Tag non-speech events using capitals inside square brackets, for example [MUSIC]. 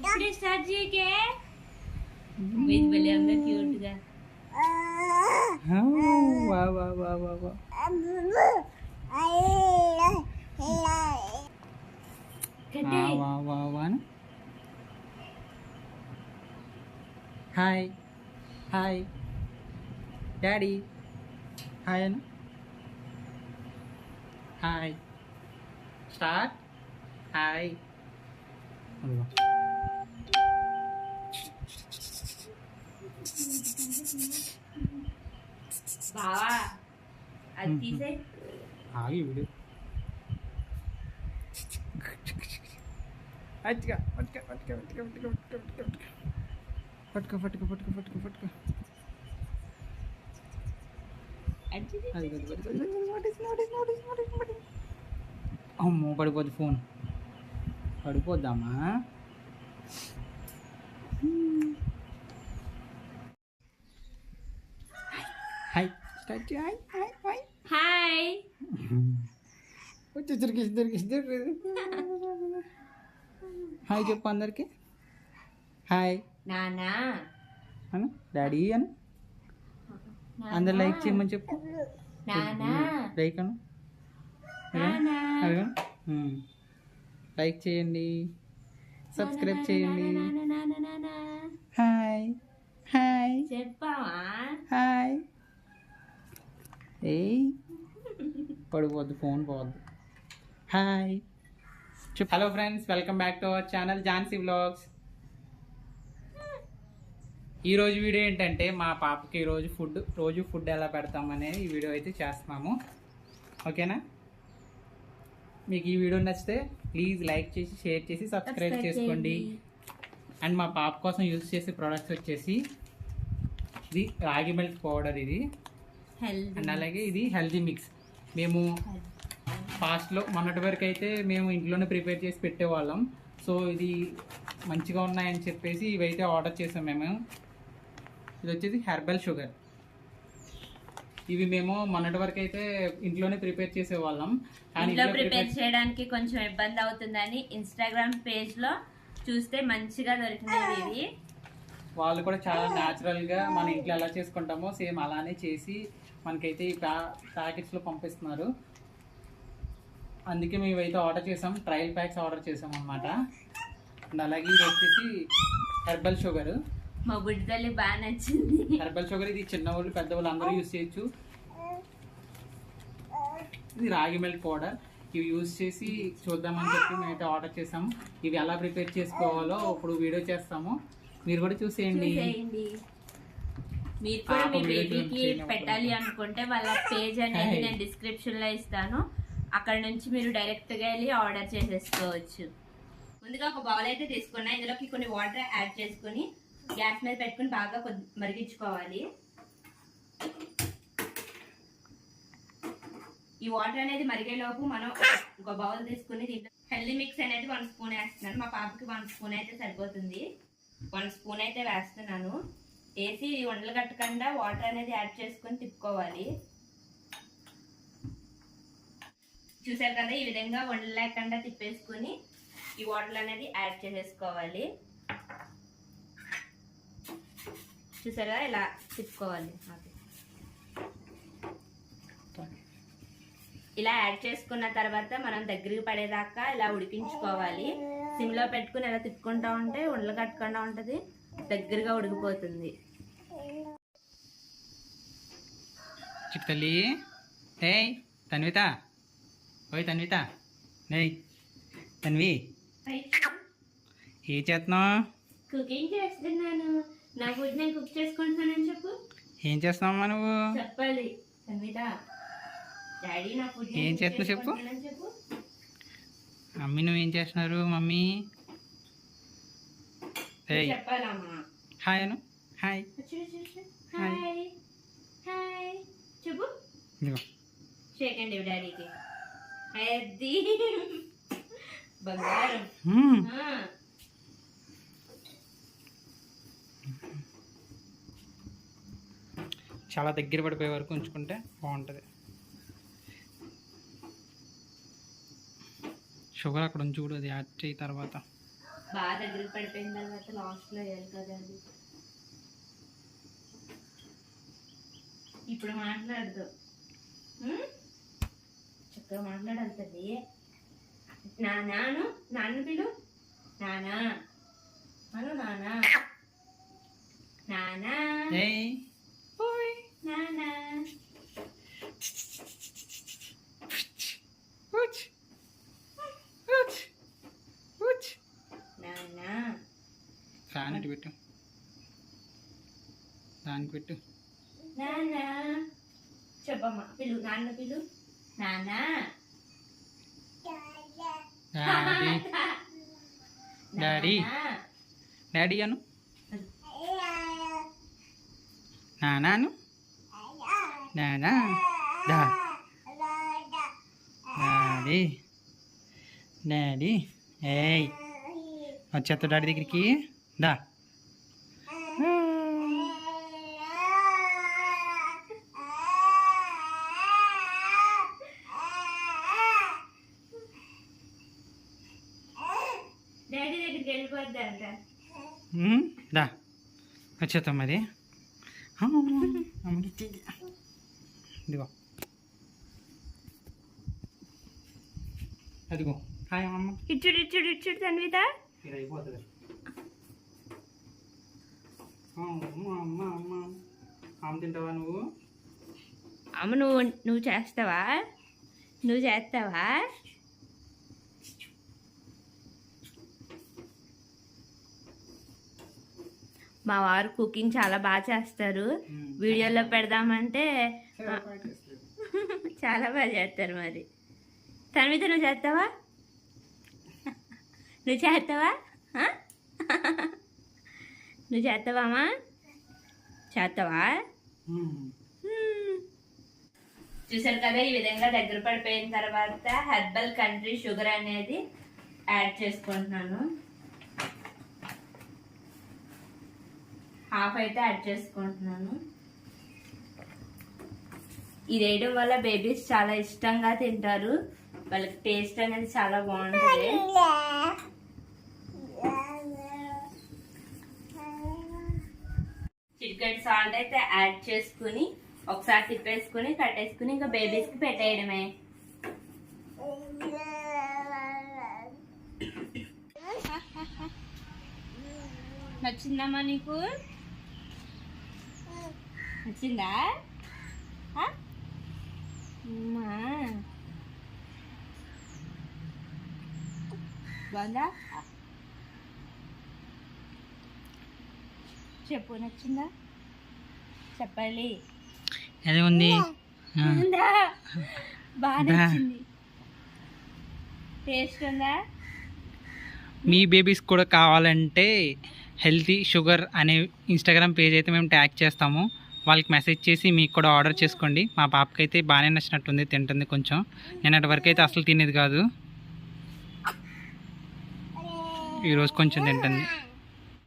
ఇప్పుడే స్టార్ట్ చేయకే మీది భలే ఉందా క్యూట్గా హాయ్ హాయ్ డాడీ హాయ్ అన్న హాయ్ స్టార్ట్ హాయ్ అది తీసే. ఆగి వీడు. అచ్చిగా పట్టుక పట్టుక పట్టుక పట్టుక పట్టుక పట్టుక పట్టుక. పట్టుక పట్టుక. అమ్మో పడిపోద్ది phone. పడిపోద్దామా? Hi hi hi hi. Hi వచ్చి దొరికేసి దొరికేసి హాయ్ చెప్పు అందరికి. హాయ్ నానా. అను డాడీ అను. అందరు లైక్ చేయమని చెప్పు. లైక్ అను. అడగను లైక్ చేయండి. సబ్స్క్రైబ్ చేయండి. హాయ్ హాయ్ చెప్పావా? హాయ్ ఏయ్ పడిపోద్ది ఫోన్ పోద్ది. హాయ్. చెప్పు. Hello friends welcome back to our channel Jhansi vlogs. ఈరోజు వీడియో ఏంటంటే మా పాపకి ఈరోజు ఫుడ్ రోజు ఫుడ్ ఎలా పెడతామనే ఈ వీడియో అయితే చేస్తున్నాము. ఓకేనా? మీకు ఈ వీడియో నచ్చితే ప్లీజ్ లైక్ చేసి షేర్ చేసి సబ్స్క్రైబ్ చేసుకోండి. అండ్ మా పాప కోసం యూజ్ చేసే ప్రోడక్ట్స్ వచ్చేసి ఇది రాగి మిల్క్ పౌడర్ ఇది. అండ్ అలాగే ఇది హెల్దీ మిక్స్ మేము ఫాస్ట్లో మొన్నటి వరకు అయితే మేము ఇంట్లోనే ప్రిపేర్ చేసి పెట్టేవాళ్ళం. సో ఇది మంచిగా ఉన్నాయని చెప్పేసి ఇవైతే ఆర్డర్ చేసాం మేము. ఇది వచ్చేసి హెర్బల్ షుగర్ ఇవి మేము మొన్నటి వరకు అయితే ఇంట్లోనే ప్రిపేర్ చేసేవాళ్ళం. ఇంట్లో ప్రిపేర్ చేయడానికి కొంచెం ఇబ్బంది అవుతుందని ఇన్స్టాగ్రామ్ పేజ్లో చూస్తే మంచిగా దొరికినది ఇది వాళ్ళు కూడా చాలా న్యాచురల్గా మన ఇంట్లో ఎలా చేసుకుంటామో సేమ్ అలానే చేసి మనకైతే ఈ ప్యా ప్యాకెట్స్లో పంపిస్తున్నారు. అందుకే మేము అయితే ఆర్డర్ చేసాం. ట్రయల్ ప్యాక్స్ ఆర్డర్ చేసాం అనమాట అండ్ అలాగే ఇది వచ్చేసి హెర్బల్ షుగర్. మా బుడ్డి తల్లి బాగా నచ్చింది. హెర్బల్ షుగర్ ఇది చిన్న వాళ్ళు పెద్ద వాళ్ళు అందరూ యూస్ చేయొచ్చు. ఇది రాగి మిల్క్ పౌడర్. ఇవి యూస్ చేసి చూద్దామని చెప్పి మేమైతే ఆర్డర్ చేసాము ఇవి ఎలా ప్రిపేర్ చేసుకోవాలో ఇప్పుడు వీడియో చేస్తాము. మీరు కూడా చూసేయండి. మీరు కూడా మీ బేబీకి పెట్టాలి అనుకుంటే వాళ్ళ పేజ్ అనేది నేను డిస్క్రిప్షన్లో ఇస్తాను. అక్కడ నుంచి మీరు డైరెక్ట్గా వెళ్ళి ఆర్డర్ చేసేసుకోవచ్చు. ముందుగా ఒక బౌల్ అయితే తీసుకున్నా ఇందులోకి కొన్ని వాటర్ యాడ్ చేసుకుని గ్యాస్ మీద పెట్టుకుని బాగా కొద్ది మరిగించుకోవాలి. ఈ వాటర్ అనేది మరిగేలోపు మనం ఒక బౌల్ తీసుకుని దీంట్లో హెల్దీ మిక్స్ అనేది వన్ స్పూన్ వేస్తున్నాను. మా పాపకి వన్ స్పూన్ అయితే సరిపోతుంది. వన్ స్పూన్ అయితే వేస్తున్నాను. వేసి ఉండలు కట్టకుండా వాటర్ అనేది యాడ్ చేసుకొని తిప్పుకోవాలి. చూసారు కదా ఈ విధంగా ఉండలు లేకుండా తిప్పేసుకొని ఈ వాటర్ అనేది యాడ్ చేసేసుకోవాలి. చూసారా ఇలా తిప్పుకోవాలి ఇలా యాడ్ చేసుకున్న తర్వాత మనం దగ్గరికి పడేదాకా ఇలా ఉడికించుకోవాలి. సిమ్లో పెట్టుకుని ఇలా తిప్పుకుంటా ఉంటే ఉండలు కట్టకుండా ఉంటుంది. దగ్గరగా ఉడికిపోతుంది. చిట్టల్లి ఏయ్ తన్విత. ఓయ్ తన్విత. నేయ్ తన్వి. ఏ చేస్తున్నావు? కుకింగ్ చేస్తున్నాను. నా ఫుడ్ నేను కుక్ చేసుకుంటున్నానని చెప్పు. ఏం చేస్తున్నావమ్మా నువ్వు? చెప్పాలి. సంగీత డాడీ నా ఫుడ్ ఏం చేస్తున్నావు చెప్పు? మమ్మీ నువ్వు ఏం చేస్తున్నారు? మమ్మీ? హాయ్ అను. హాయ్. హాయ్. హాయ్. చెప్పు. డాడీకి అది బంగారం. చాలా దగ్గర పడిపోయే వరకు ఉంచుకుంటే బాగుంటుంది. షుగర్ అక్కడ ఉంచి కూడా అది యాడ్ చేయి తర్వాత. బాగా దగ్గరికి పడిపోయిన తర్వాత లాస్ట్లో వేయాలి కదా అది? ఇప్పుడు మాట్లాడదు? చక్కగా మాట్లాడాలి తల్లి. నానాను నాన్న పిలు. నానా. అను నానా. నానా. నానా. దానికి పెట్టు. నానా చెప్పమ్మా పిలు నాన్న డాడీ. డాడీ. నానా. డాడీ అను. నానాను నానా. డా. డాడీ. డాడీ. ఏయ్. వచ్చేస్తా డాడీ దగ్గరికి దా డాడీ దగ్గరికి వెళ్ళిపోద్దంట ఉమ్, దా. వచ్చేస్తాం మరి. ఇదిగో. అదిగో. హాయ్ అమ్మ ఇచ్చుడు ఇచ్చుడు ఇచ్చుడు తన్విత. ఇది అయిపోతుంది. అమ్మ అమ్మ అమ్మ. అమ్మ తింటావా నువ్వు? అమ్మ నువ్వు నువ్వు చేస్తావా? నువ్వు చేస్తావా? మా వారు కుకింగ్ చాలా బాగా చేస్తారు. వీడియోలో పెడదామంటే చాలా బాగా [LAUGHS] చేస్తారు. మరి. తన్విత నువ్వు చేస్తావా? నువ్వు చేస్తావా? నువ్వు చేస్తావా అమ్మా? చేస్తావా. చూసారు కదా ఈ విధంగా దగ్గర పడిపోయిన తర్వాత హెర్బల్ కంట్రీ షుగర్ అనేది యాడ్ చేసుకుంటున్నాను. హాఫ్ అయితే యాడ్ చేసుకుంటున్నాను. ఇది వేయడం వల్ల బేబీస్ చాలా ఇష్టంగా తింటారు. వాళ్ళకి టేస్ట్ అనేది చాలా బాగుంటుంది. చికెన్ సాల్ట్ అయితే యాడ్ చేసుకుని ఒకసారి తిప్పేసుకుని కట్టేసుకుని ఇంకా బేబీస్కి పెట్టేయడమే. నచ్చిందమ్మా నీకు? నచ్చిందా ఆ? అమ్మా బాగుందా చెప్పు నచ్చిందా చెప్పాలి అది ఉంది బాగా. నచ్చింది టేస్ట్ ఉందా మీ బేబీస్ కూడా కావాలంటే హెల్తీ షుగర్ అనే ఇన్స్టాగ్రామ్ పేజ్ అయితే మేము ట్యాగ్ చేస్తాము. వాళ్ళకి మెసేజ్ చేసి మీకు కూడా ఆర్డర్ చేసుకోండి. మా పాపకి అయితే బాగానే నచ్చినట్టుంది తింటుంది కొంచెం. నేను వరకు అయితే అసలు తినేది కాదు. ఈరోజు కొంచెం తింటుంది.